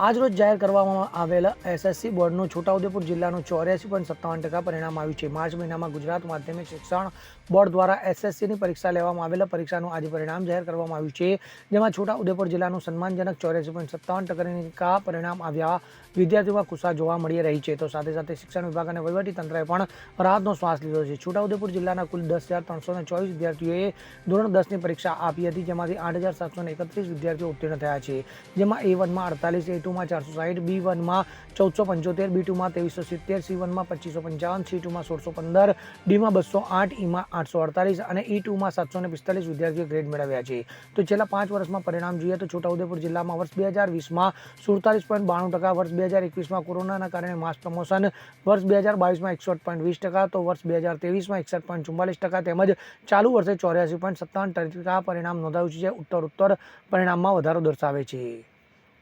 આજરોજ જાહેર કરવામાં આવેલા એસએસસી બોર્ડનું છોટાઉદેપુર જિલ્લાનું ચોર્યાસી પોઈન્ટ સત્તાવન ટકા પરિણામ આવ્યું છે. માર્ચ મહિનામાં ગુજરાત માધ્યમિક શિક્ષણ બોર્ડ દ્વારા એસએસસીની પરીક્ષા લેવામાં આવેલા પરીક્ષાનું આજે પરિણામ જાહેર કરવામાં આવ્યું છે. જેમાં છોટાઉદેપુર જિલ્લાનું સન્માનજનક ચોર્યાસી પોઈન્ટ સત્તાવન ટકા પરિણામ આવ્યા વિદ્યાર્થીઓમાં ખુશા જોવા મળી રહી છે. તો સાથે સાથે શિક્ષણ વિભાગ અને વહીવટી તંત્રએ પણ રાહતનો શ્વાસ લીધો છે. છોટાઉદેપુર જિલ્લાના કુલ દસ હજાર ત્રણસો ને ચોવીસ વિદ્યાર્થીઓએ ધોરણ દસની પરીક્ષા આપી હતી, જેમાંથી આઠ હજાર સાતસો એકત્રીસ વિદ્યાર્થીઓ ઉત્તીર્ણ થયા છે. જેમાં એ વનમાં અડતાલીસ, એ ટુમાં ચારસો સાહીઠ બી વનમાં ચૌદસો પંચોતેર બી ટુમાં ત્રેવીસો સિત્તેર સી વનમાં પચીસો પંચાવન સી ટુમાં સોળસો પંદર, ડીમાં બસો આઠ, ઈમાં આઠસો અડતાલીસ અને ઈ ટુમાં સાતસો ને પિસ્તાલીસ વિદ્યાર્થીઓ ગ્રેડ મેળવ્યા છે. તો છેલ્લા પાંચ વર્ષમાં પરિણામ જોઈએ તો છોટાઉદેપુર જિલ્લામાં વર્ષ બે હજાર વીસમાં સુડતાલીસ પોઈન્ટ બાણું ટકા, વર્ષ બે હજાર એકવીસમાં કોરોનાના કારણે માસ પ્રમોશન, વર્ષ બે હજાર બાવીસમાં એકસઠ પોઈન્ટ વીસ ટકા, તો વર્ષ બે હજાર ત્રેવીસમાં એકસઠ પોઈન્ટ ચુમ્માલીસ ટકા તેમજ ચાલુ વર્ષે ચોર્યાસી પોઈન્ટ સત્તાવન ટકા પરિણામ નોંધાયું છે ઉત્તર ઉત્તર પરિણામમાં વધારો દર્શાવે છે.